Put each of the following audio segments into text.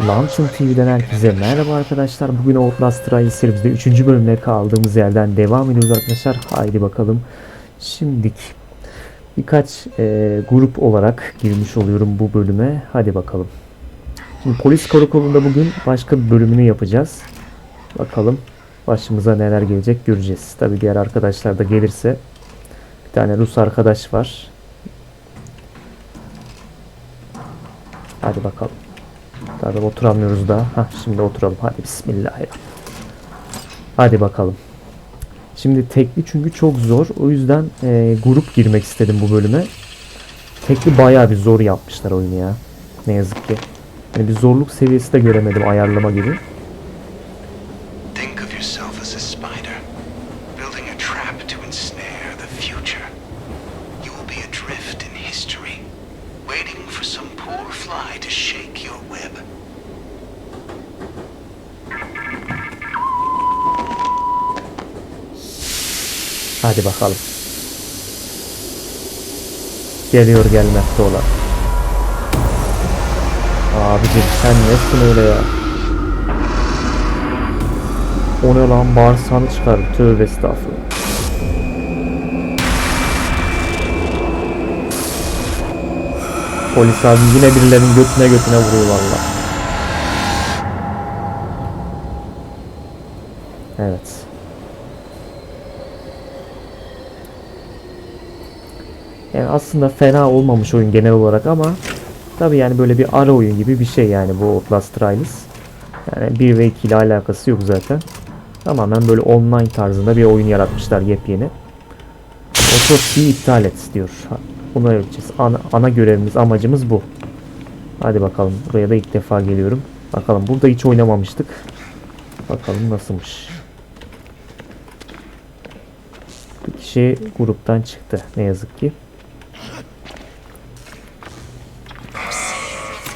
Launching TV'den herkese merhaba arkadaşlar. Bugün Outlast Trial serimizde 3. bölümle kaldığımız yerden devam ediyoruz arkadaşlar. Haydi bakalım. Şimdik birkaç e, grup olarak girmiş oluyorum bu bölüme. Hadi bakalım. Şimdi polis karakolunda bugün başka bir bölümünü yapacağız. Bakalım başımıza neler gelecek göreceğiz. Tabi diğer arkadaşlar da gelirse bir tane Rus arkadaş var. Hadi bakalım. Tabi oturamıyoruz daha. Hah şimdi oturalım. Hadi bismillahirrahmanirrahim. Hadi bakalım. Şimdi tekli çünkü çok zor. O yüzden e, grup girmek istedim bu bölüme. Tekli bayağı bir zor yapmışlar oyunu ya. Ne yazık ki. Yani bir zorluk seviyesi de göremedim ayarlama gibi. Hadi bakalım. Geliyor gelmekte olan. Abicim sen nesin öyle ya? O ne lan bağırsağını çıkar. Tövbe estağfurullah. Polis abi yine birilerinin götüne götüne vuruyor valla. Evet. Yani aslında fena olmamış oyun genel olarak ama tabi yani böyle bir ara oyun gibi bir şey yani bu Outlast Trials. Yani 1 ve 2 ile alakası yok zaten. Tamamen böyle online tarzında bir oyun yaratmışlar yepyeni. O çok iyi iptal et diyor. Bunu ölçeceğiz. Ana, ana görevimiz, amacımız bu. Hadi bakalım. Buraya da ilk defa geliyorum. Bakalım burada hiç oynamamıştık. Bakalım nasılmış. Bir kişi gruptan çıktı ne yazık ki.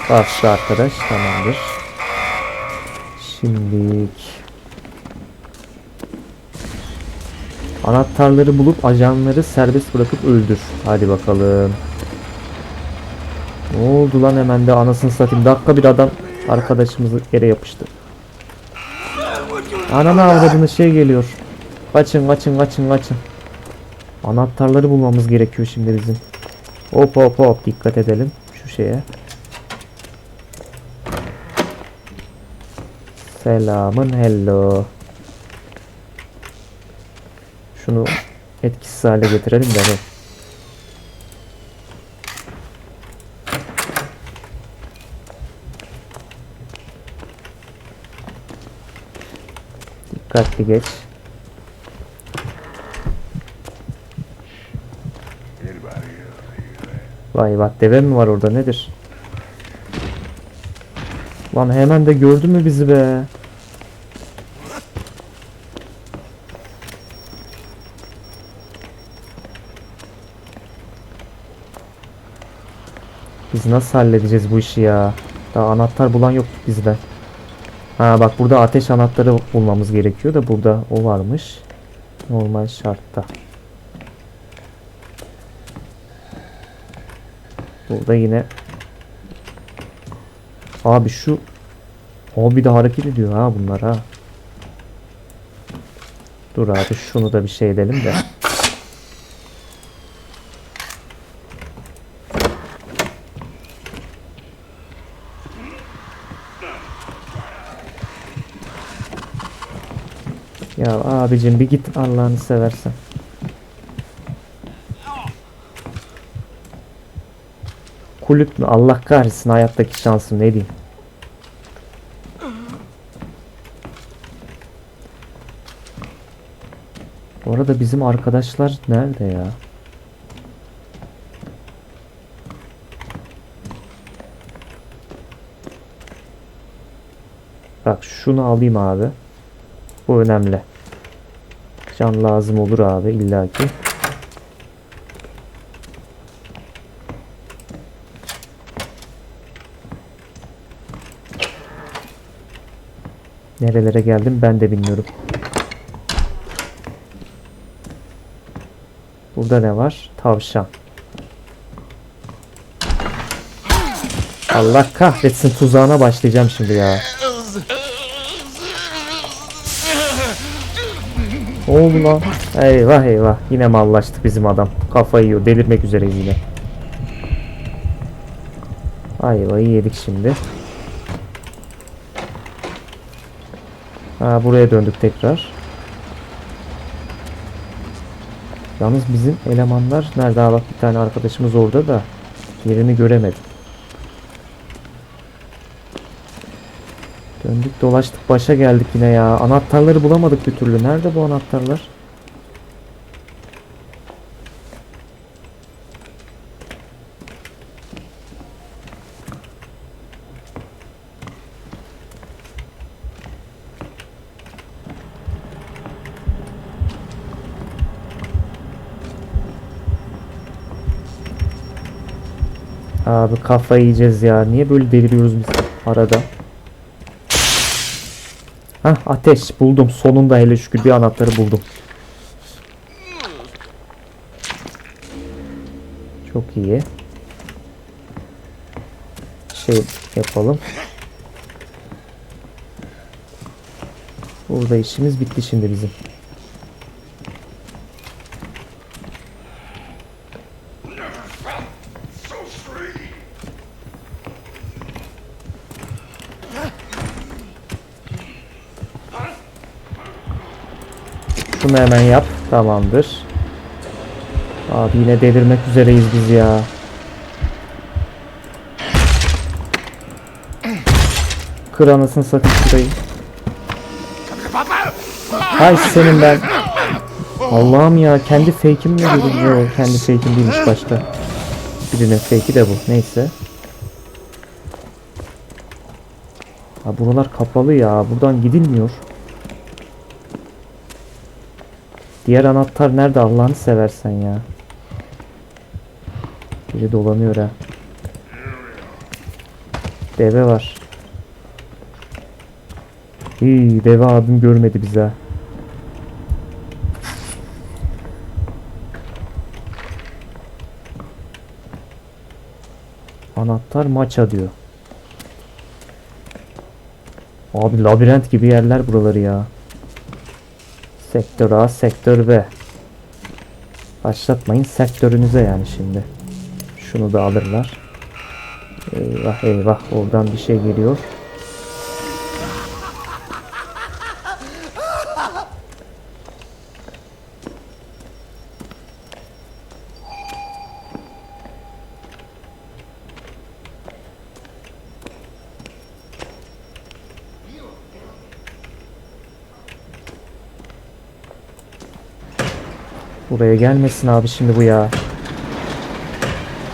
Karşıda arkadaş tamamdır. Şimdilik anahtarları bulup ajanları serbest bırakıp öldür. Hadi bakalım. Ne oldu lan hemen de anasını satayım. Dakika bir adam arkadaşımızı yere yapıştı. Ananı avradını şey geliyor. Kaçın kaçın kaçın kaçın. Anahtarları bulmamız gerekiyor şimdi bizim. Hop hop hop dikkat edelim şu şeye. Selamın hello. Şunu etkisiz hale getirelim de. evet. Dikkatli geç. Vay bak deve mi var orada nedir? Lan hemen de gördü mü bizi be? Biz nasıl halledeceğiz bu işi ya? Daha anahtar bulan yok bizde. Ha bak burada ateş anahtarı bulmamız gerekiyor da burada o varmış. Normal şartta. Burada yine Abi şu o bir de hareket ediyor ha bunlar ha. Dur abi şunu da bir şey edelim de. Ya abicim bir git Allah'ını seversen. Kulüp mü? Allah kahretsin hayattaki şansım ne diyeyim. Bu arada bizim arkadaşlar nerede ya? Bak şunu alayım abi. Bu önemli. Can lazım olur abi illaki. Nerelere geldim ben de bilmiyorum. Burada ne var? Tavşan. Allah kahretsin tuzağına başlayacağım şimdi ya. Ne oldu lan? Eyvah eyvah. Yine mallaştık bizim adam. Kafayı yiyor. Delirmek üzereyiz yine. Ayvayı yedik şimdi. Ha buraya döndük tekrar. Yalnız bizim elemanlar nerede? Ha bak bir tane arkadaşımız orada da yerini göremedim. Döndük dolaştık başa geldik yine ya. Anahtarları bulamadık bir türlü. Nerede bu anahtarlar? Abi kafayı yiyeceğiz ya. Niye böyle deliriyoruz biz arada? Hah ateş buldum. Sonunda hele şükür bir anahtarı buldum. Çok iyi. Şey yapalım. Burada işimiz bitti şimdi bizim. Şunu hemen yap. Tamamdır. Abi yine delirmek üzereyiz biz ya. Kır anasını sakın şurayı. Hay senin ben. Allah'ım ya kendi fake'im mi dedim? Yok kendi fake'im değilmiş başka. Birinin fake'i de bu. Neyse. Ha buralar kapalı ya. Buradan gidilmiyor. Diğer anahtar nerede Allah'ını seversen ya. Biri dolanıyor ha. Deve var. İyi deve abim görmedi bizi ha. Anahtar maça diyor. Abi labirent gibi yerler buraları ya. Sektör A, sektör B. Başlatmayın sektörünüze yani şimdi. Şunu da alırlar. Eyvah eyvah oradan bir şey geliyor. Buraya gelmesin abi şimdi bu ya.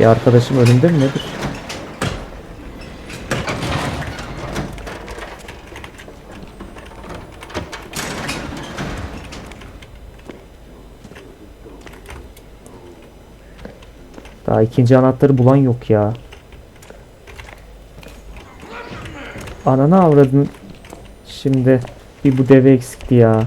Bir arkadaşım önümde mi nedir? Daha ikinci anahtarı bulan yok ya. Ananı avradın. Şimdi bir bu deve eksikti ya.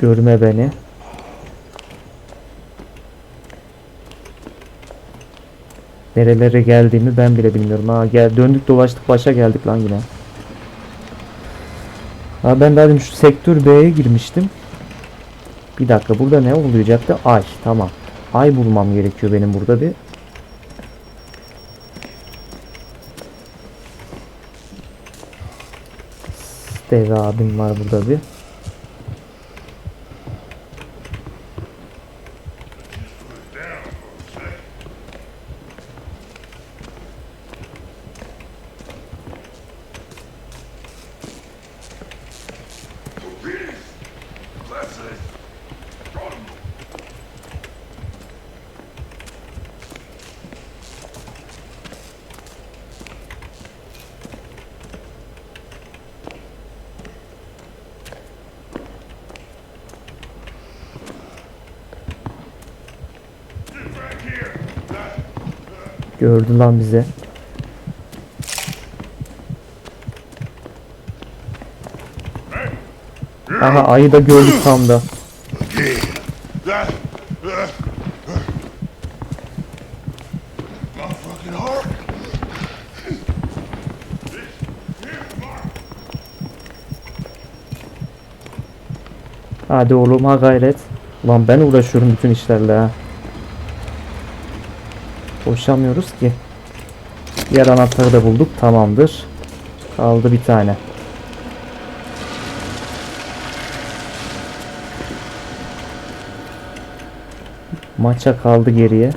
Görme beni. Nerelere geldiğimi ben bile bilmiyorum. Ha gel döndük dolaştık başa geldik lan yine. Ha ben dedim şu sektör B'ye girmiştim. Bir dakika burada ne olacaktı? Ay tamam. Ay bulmam gerekiyor benim burada bir. Deve abim var burada bir. Gördü lan bize. Aha ayı da gördük tam da. Hadi oğlum ha gayret. Lan ben uğraşıyorum bütün işlerle ha. Boşamıyoruz ki. Diğer anahtarı da bulduk. Tamamdır. Kaldı bir tane. Maça kaldı geriye.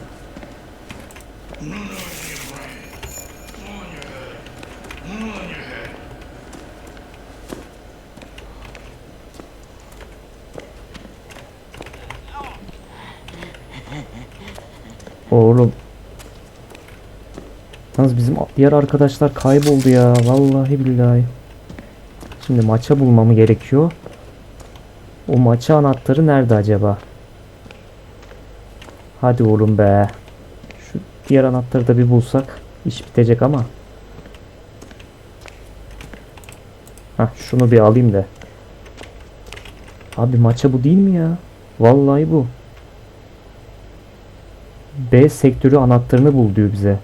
Oğlum. Yalnız bizim diğer arkadaşlar kayboldu ya. Vallahi billahi. Şimdi maça bulmamı gerekiyor. O maça anahtarı nerede acaba? Hadi oğlum be. Şu diğer anahtarı da bir bulsak iş bitecek ama. Hah şunu bir alayım da. Abi maça bu değil mi ya? Vallahi bu. B sektörü anahtarını bul diyor bize.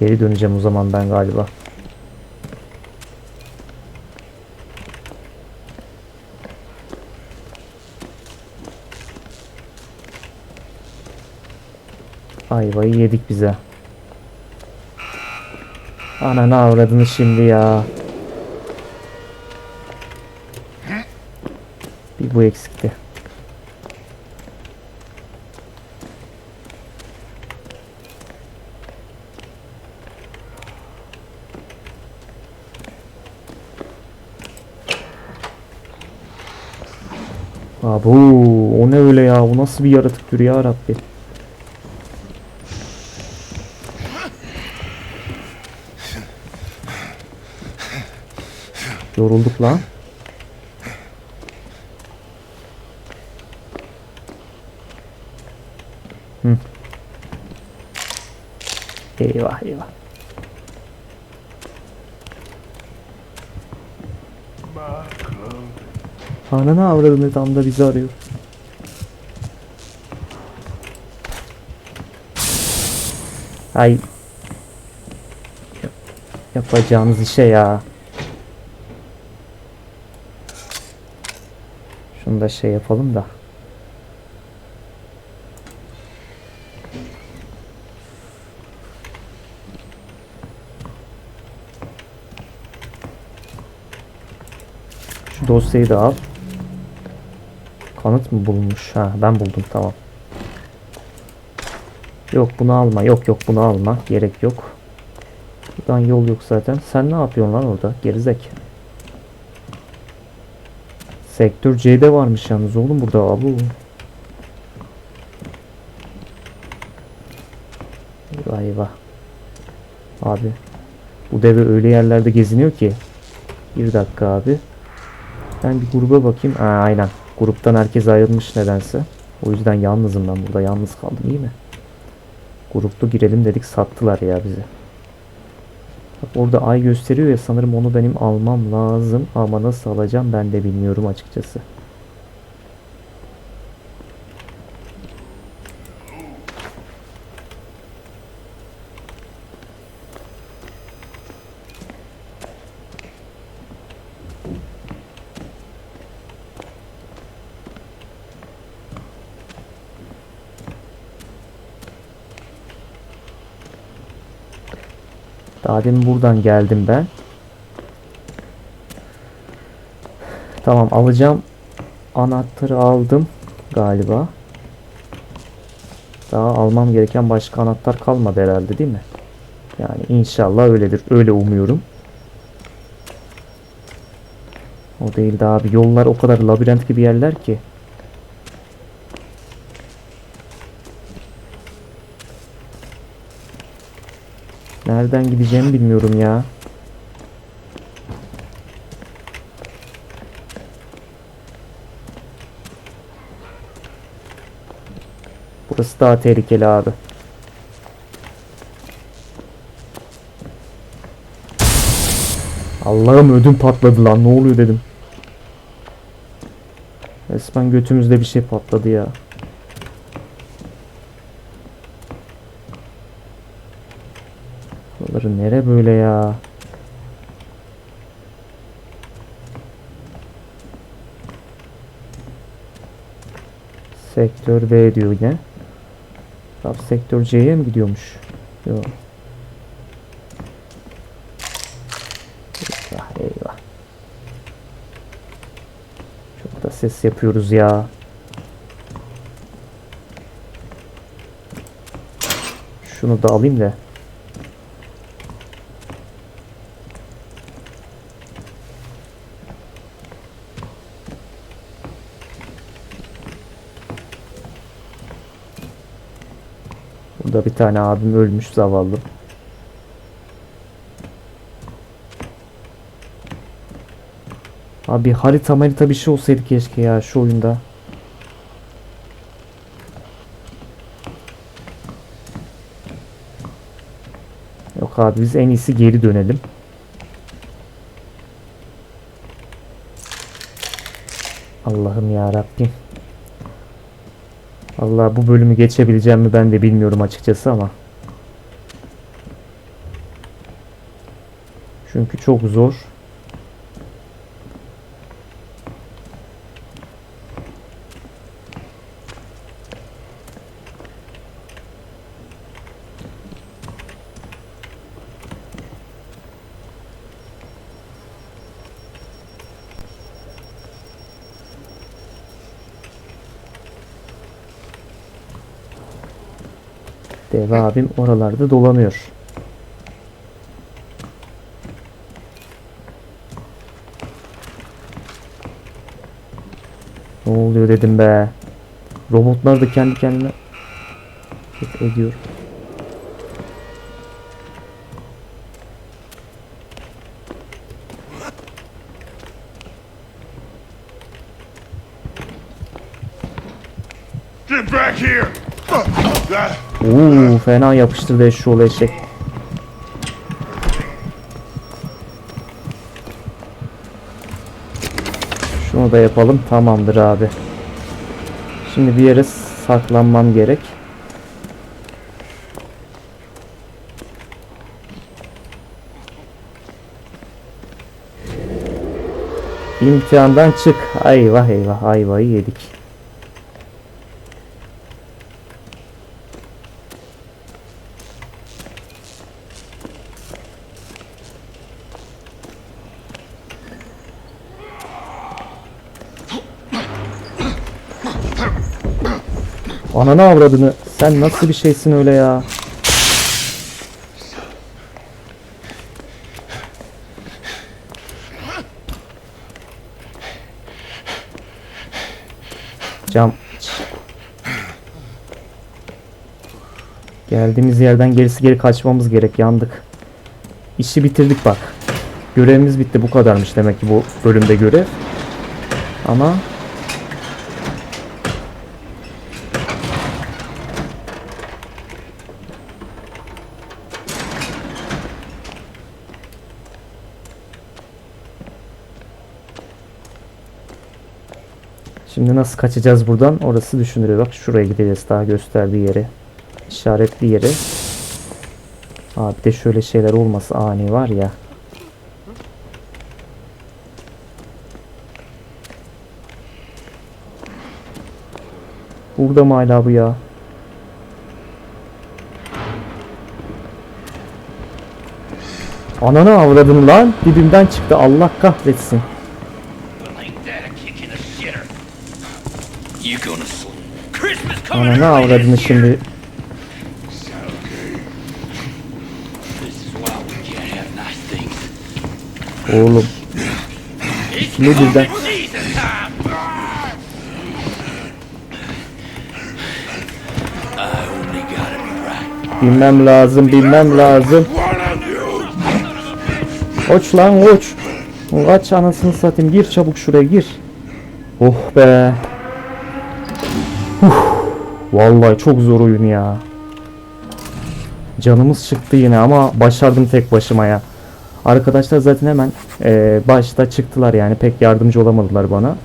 Geri döneceğim o zaman ben galiba. Ayvayı yedik bize. Ana ne avradını şimdi ya. Bir bu eksikti. Abu, o ne öyle ya? O nasıl bir yaratıktır ya Rabbi? Yorulduk lan. Hı. Eyvah eyvah. Ananı avradını tam da bizi arıyor. Ay. Yap- Yapacağınız işe ya. Şunu da şey yapalım da. Şu dosyayı da al. Kanıt mı bulmuş? Ha ben buldum tamam. Yok bunu alma. Yok yok bunu alma. Gerek yok. Buradan yol yok zaten. Sen ne yapıyorsun lan orada? Gerizek. Sektör C'de varmış yalnız oğlum burada abu. Eyvah eyvah. Abi. Bu deve öyle yerlerde geziniyor ki. Bir dakika abi. Ben bir gruba bakayım. Aa, aynen. Gruptan herkes ayrılmış nedense. O yüzden yalnızım ben burada. Yalnız kaldım iyi mi? Gruplu girelim dedik sattılar ya bizi. Bak orada ay gösteriyor ya sanırım onu benim almam lazım. Ama nasıl alacağım ben de bilmiyorum açıkçası. Daha demin buradan geldim ben. Tamam alacağım. Anahtarı aldım galiba. Daha almam gereken başka anahtar kalmadı herhalde değil mi? Yani inşallah öyledir. Öyle umuyorum. O değil daha bir yollar o kadar labirent gibi yerler ki. Nereden gideceğimi bilmiyorum ya. Burası daha tehlikeli abi. Allah'ım ödüm patladı lan ne oluyor dedim. Resmen götümüzde bir şey patladı ya. Nere böyle ya? Sektör B diyor yine. Raf sektör C'ye mi gidiyormuş? Yok. Eyvah eyvah. Çok da ses yapıyoruz ya. Şunu da alayım da. Tane abim ölmüş zavallı. Abi harita harita bir şey olsaydı keşke ya şu oyunda. Yok abi biz en iyisi geri dönelim. Allah'ım ya Rabbim. Allah bu bölümü geçebileceğim mi ben de bilmiyorum açıkçası ama. Çünkü çok zor. Dev abim oralarda dolanıyor. Ne oluyor dedim be. Robotlar da kendi kendine ediyor. Oo fena yapıştırdı eşşoğlu eşek. Şunu da yapalım. Tamamdır abi. Şimdi bir yere saklanmam gerek. İmtihandan çık. Ayvah eyvah ayvayı yedik. Ananı avradını. Sen nasıl bir şeysin öyle ya? Cam. Geldiğimiz yerden gerisi geri kaçmamız gerek. Yandık. İşi bitirdik bak. Görevimiz bitti. Bu kadarmış demek ki bu bölümde görev. Ama Şimdi nasıl kaçacağız buradan? Orası düşünülüyor. Bak şuraya gideceğiz. Daha gösterdiği yere. işaretli yere. Abi de şöyle şeyler olması ani var ya. Burada mı hala bu ya? Ananı avradın lan. Dibimden çıktı. Allah kahretsin. Season time. I only gotta be right. Bilmem lazım, bilmem lazım. Koç lan koç. Kaç anasını satayım. Gir çabuk şuraya gir. Oh be. Vallahi çok zor oyun ya. Canımız çıktı yine ama başardım tek başıma ya. Arkadaşlar zaten hemen eee, başta çıktılar yani pek yardımcı olamadılar bana.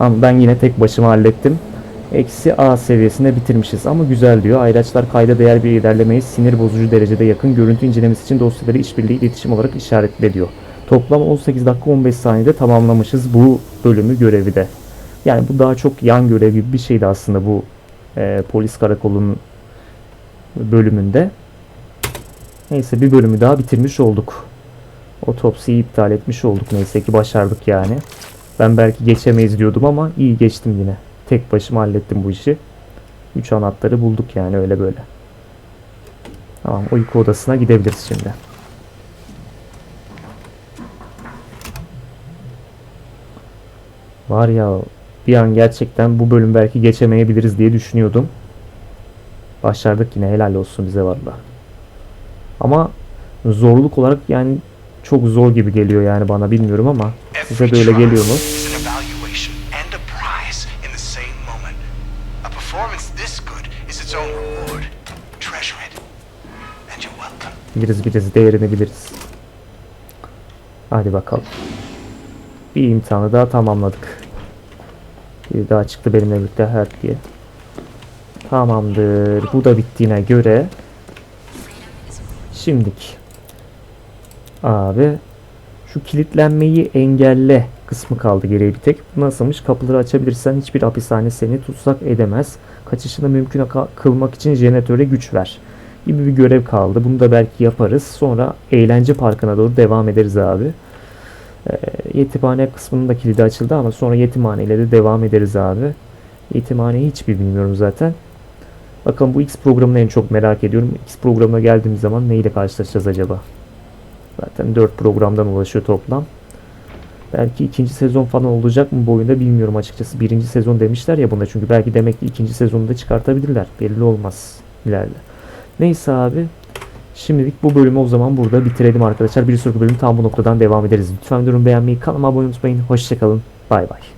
Ama ben yine tek başıma hallettim. Eksi A seviyesinde bitirmişiz ama güzel diyor. Ayraçlar kayda değer bir ilerlemeyi sinir bozucu derecede yakın görüntü incelemesi için dosyaları işbirliği iletişim olarak işaretle diyor. Toplam 18 dakika 15 saniyede tamamlamışız bu bölümü görevi de. Yani bu daha çok yan görev gibi bir şeydi aslında bu e, polis karakolunun bölümünde. Neyse bir bölümü daha bitirmiş olduk. Otopsiyi iptal etmiş olduk neyse ki başardık yani. Ben belki geçemeyiz diyordum ama iyi geçtim yine. Tek başıma hallettim bu işi. 3 anahtarı bulduk yani öyle böyle. Tamam uyku odasına gidebiliriz şimdi. Var ya bir an gerçekten bu bölüm belki geçemeyebiliriz diye düşünüyordum. Başardık yine helal olsun bize valla. Ama zorluk olarak yani çok zor gibi geliyor yani bana bilmiyorum ama size de öyle geliyor mu? Biliriz biliriz değerini biliriz. Hadi bakalım. Bir imtihanı daha tamamladık. Bir daha çıktı benimle birlikte her diye. Tamamdır. Bu da bittiğine göre şimdik. Abi şu kilitlenmeyi engelle kısmı kaldı geriye bir tek. Nasılmış? Kapıları açabilirsen hiçbir hapishane seni tutsak edemez. Kaçışını mümkün kılmak için jeneratöre güç ver. Gibi bir görev kaldı. Bunu da belki yaparız. Sonra eğlence parkına doğru devam ederiz abi. Ee, yetimhane kısmının da kilidi açıldı ama sonra yetimhane ile de devam ederiz abi. Yetimhaneyi hiç bilmiyorum zaten. Bakalım bu X programını en çok merak ediyorum. X programına geldiğimiz zaman neyle karşılaşacağız acaba? Zaten 4 programdan ulaşıyor toplam. Belki ikinci sezon falan olacak mı bu oyunda bilmiyorum açıkçası. Birinci sezon demişler ya bunda çünkü belki demek ki ikinci sezonu da çıkartabilirler. Belli olmaz ileride. Neyse abi. Şimdilik bu bölümü o zaman burada bitirelim arkadaşlar. Bir sonraki bölüm tam bu noktadan devam ederiz. Lütfen videomu beğenmeyi, kanalıma abone olmayı unutmayın. Hoşçakalın. Bay bay.